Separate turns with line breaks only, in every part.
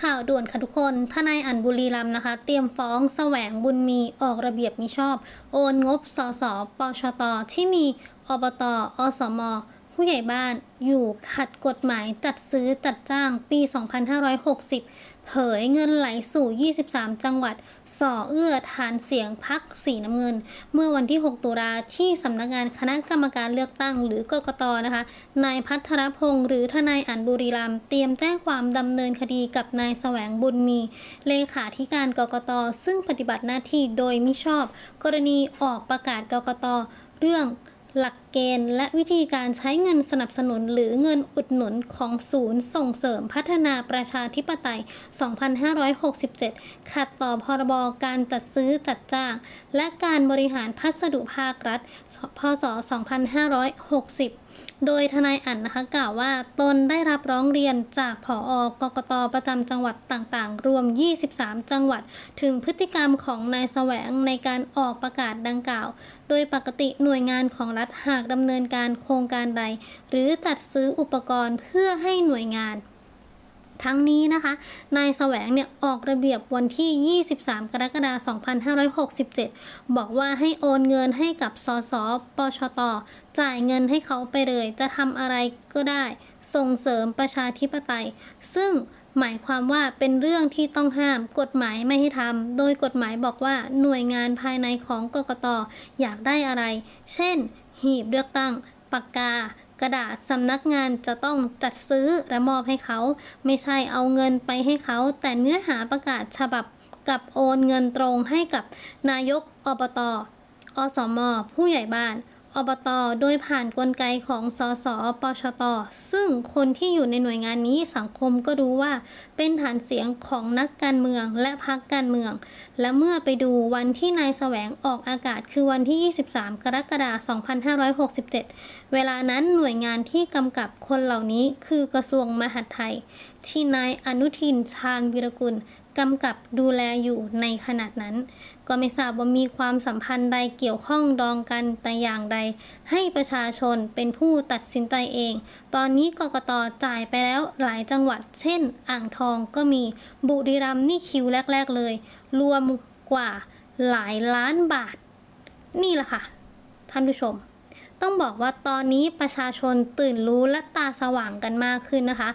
ข่าวด่วนค่ะทุกคน ทนายอันบุรีรัมนะคะ เตรียมฟ้องแสวงบุญมีออกระเบียบมิชอบ โอนงบสสปชต ที่มีอบตอสม ผู้ใหญ่บ้านอยู่ขัดกฎหมายจัดซื้อจัดจ้างปี 2560 เผยเงินไหลสู่ 23 จังหวัด ส่อเอื้อฐานเสียงพักสีน้ำเงิน เมื่อวันที่ 6 ตุลาที่สำนักงานคณะกรรมการเลือกตั้งหรือกกตนะคะ นายพัทรพงศ์หรือทนายอันบุรีรัมเตรียมแจ้งความดำเนินคดีกับนายแสวงบุญมี เลขาธิการกกต ซึ่งปฏิบัติหน้าที่โดยมิชอบ กรณีออกประกาศกกต เรื่อง หลักเกณฑ์ และวิธีการใช้เงินสนับสนุนหรือเงินอุดหนุนของศูนย์ส่งเสริมพัฒนาประชาธิปไตย 2567 ขัดต่อพรบการจัดซื้อจัดจ้าง และการบริหารพัสดุภาครัฐ พศ 2560 โดยทนายอั๋นนะคะกล่าวว่าตนได้รับร้องเรียนจากผอกกตประจำจังหวัดต่างๆ รวม 23 จังหวัด ถึงพฤติกรรมของนายแสวงในการออกประกาศดังกล่าวโดยปกติหน่วยงานของรัฐหากดำเนินการโครงการใด หรือจัดซื้ออุปกรณ์เพื่อให้หน่วยงาน ทั้งนี้นะคะ นายแสวงเนี่ยออกระเบียบวันที่ 23 กรกฎาคม 2567 บอกว่าให้โอนเงินให้กับสสปชต จ่ายเงินให้เขาไปเลย จะทำอะไรก็ได้ ส่งเสริมประชาธิปไตย ซึ่ง หมายความว่าเป็นเรื่องที่ต้องห้าม กฎหมายไม่ให้ทำโดยกฎหมายบอกว่าหน่วยงานภายในของกกตอยากได้อะไร เช่น หีบเลือกตั้ง ปากกากระดาษสำนักงานจะต้องจัดซื้อและมอบให้เขา ไม่ใช่เอาเงินไปให้เขา แต่เนื้อหาประกาศฉบับกับโอนเงินตรงให้กับนายกอบตอสมผู้ใหญ่บ้าน อบต โดยผ่านนกลไกของสสปชต ซึ่งคนที่อยู่ในหน่วยงานนี้สังคมก็รู้ว่า เป็นฐานเสียงของนักการเมืองและพรรคการเมือง และเมื่อไปดูวันที่นายแสวงออกอากาศคือวันที่ 23 กรกฎาคม 2567 เวลานั้นหน่วยงานที่กำกับคนเหล่านี้คือกระทรวงมหาดไทย ที่นายอนุทินชาญวิรกุล กำกับดูแลอยู่ในขณะนั้น ก็ไม่ทราบว่ามีความสัมพันธ์ใดเกี่ยวข้องดองกันแต่อย่างใด ให้ประชาชนเป็นผู้ตัดสินใจเอง ตอนนี้กกตจ่ายไปแล้วหลายจังหวัด เช่น อ่างทองก็มีบุรีรัมย์นี่คิวแรก ๆเลย รวมกว่าหลายล้านบาท นี่แหละค่ะ ท่านผู้ชม ต้องบอกว่าตอนนี้ประชาชนตื่นรู้และตาสว่างกันมากขึ้นนะคะ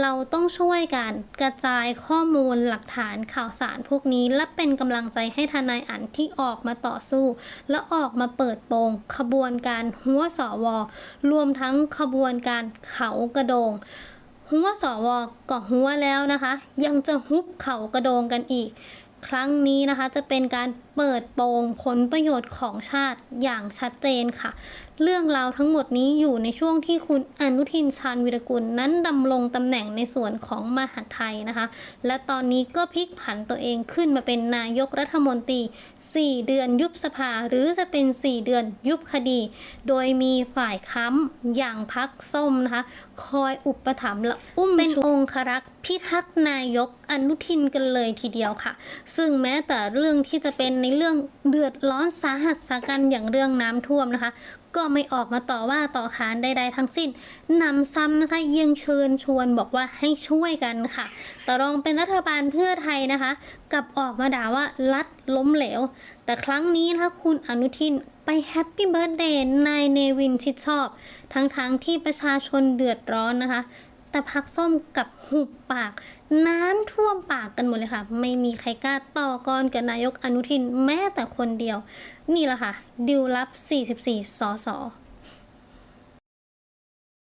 เราต้องช่วยกันกระจายข้อมูลหลักฐานข่าวสารพวกนี้ และเป็นกำลังใจให้ทนายอันที่ออกมาต่อสู้ และออกมาเปิดโปงขบวนการหัวสวอรวมทั้งขบวนการเขากระโดงหัวสวอก็หัวแล้วนะคะ ยังจะฮุบเขากระโดงกันอีก ครั้งนี้นะคะจะเป็นการ เปิดโปงผลประโยชน์ของชาติอย่างชัดเจนค่ะ เรื่องราวทั้งหมดนี้อยู่ในช่วงที่คุณอนุทินชาญวิรกุลนั้นดำรงตำแหน่งในส่วนของมหาดไทยนะคะ และตอนนี้ก็พลิกผันตัวเองขึ้นมาเป็นนายกรัฐมนตรี 4 เดือนยุบสภาหรือจะเป็น 4 เดือนยุบคดี โดยมีฝ่ายค้ำอย่างพักส้มนะคะ คอยอุปถัมภ์และอุ้มเป็นองครักษ์พิทักษ์นายกอนุทินกันเลยทีเดียวค่ะ ซึ่งแม้แต่เรื่องที่จะเป็นในเรื่องเดือดร้อนสาหัสสากันอย่างเรื่องน้ำท่วมนะคะ ก็ไม่ออกมาต่อว่าต่อขานใดๆทั้งสิ้นนำซ้ำนะคะยังเชิญชวนบอกว่าให้ช่วยกันค่ะแต่รองเป็นรัฐบาลเพื่อไทยนะคะกลับออกมาด่าว่ารัฐล้มเหลว แต่ครั้งนี้นะคะคุณอนุทินไปแฮปปี้เบิร์ดเดย์นายเนวินชิดชอบ ทั้งๆทที่ประชาชนเดือดร้อนนะคะ แต่พักส้มกับหุบปาก น้ำท่วมปากกันหมดเลยค่ะ ไม่มีใครกล้าต่อกรกับนายกอนุทินแม้แต่คนเดียว นี่แหละค่ะดิวลับ 44สส